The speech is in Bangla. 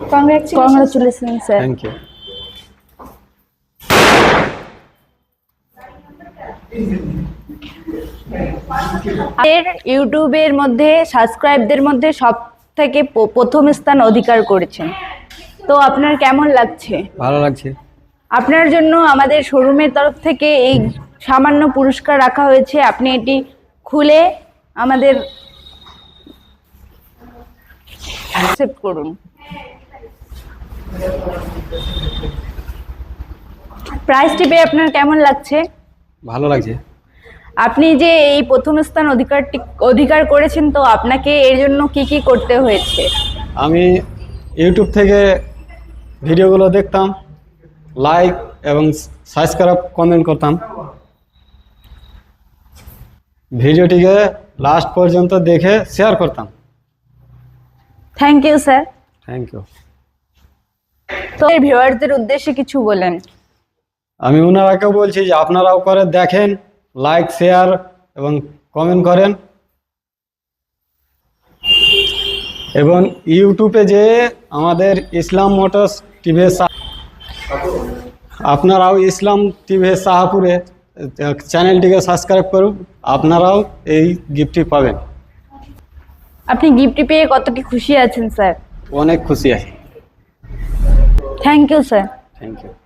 কংগ্রেচুলেশন স্যার থ্যাংক ইউ এর ইউটিউবের মধ্যে সাবস্ক্রাইবদের মধ্যে সব থেকে প্রথম স্থান অধিকার করেছেন। তো আপনার কেমন লাগছে? ভালো লাগছে। আপনার জন্য আমাদের শোরুমের তরফ থেকে এই সামান্য পুরস্কার রাখা হয়েছে। আপনি এটি খুলে আমাদের অ্যাকসেপ্ট করুন। প্রাইজটি পেয়ে আপনার কেমন লাগছে? ভালো লাগছে। আপনি যে এই প্রথম স্থান অধিকারটি অধিকার করেছেন তো আপনাকে এর জন্য কি কি করতে হয়েছে? আমি ইউটিউব থেকে ভিডিওগুলো দেখতাম লাইক এবং সাবস্ক্রাইব কমেন্ট করতাম। ভিডিওটিকে লাস্ট পর্যন্ত দেখে শেয়ার করতাম। Thank you sir thank you তো ভিউয়ারদের উদ্দেশ্যে কিছু বলেন। আমি ওনারাকেও বলছি যে আপনারাও করে দেখেন লাইক শেয়ার এবং কমেন্ট করেন। এবং ইউটিউবে যে আমাদের ইসলাম মোটরস টিভি আপনারাও ইসলাম টিভি শাহপুরে চ্যানেলটিকে সাবস্ক্রাইব করুন আপনারাও এই গিফটটি পাবেন। আপনি গিফটটি পেয়ে কতটি খুশি আছেন স্যার অনেক খুশি আছি। Thank you sir thank you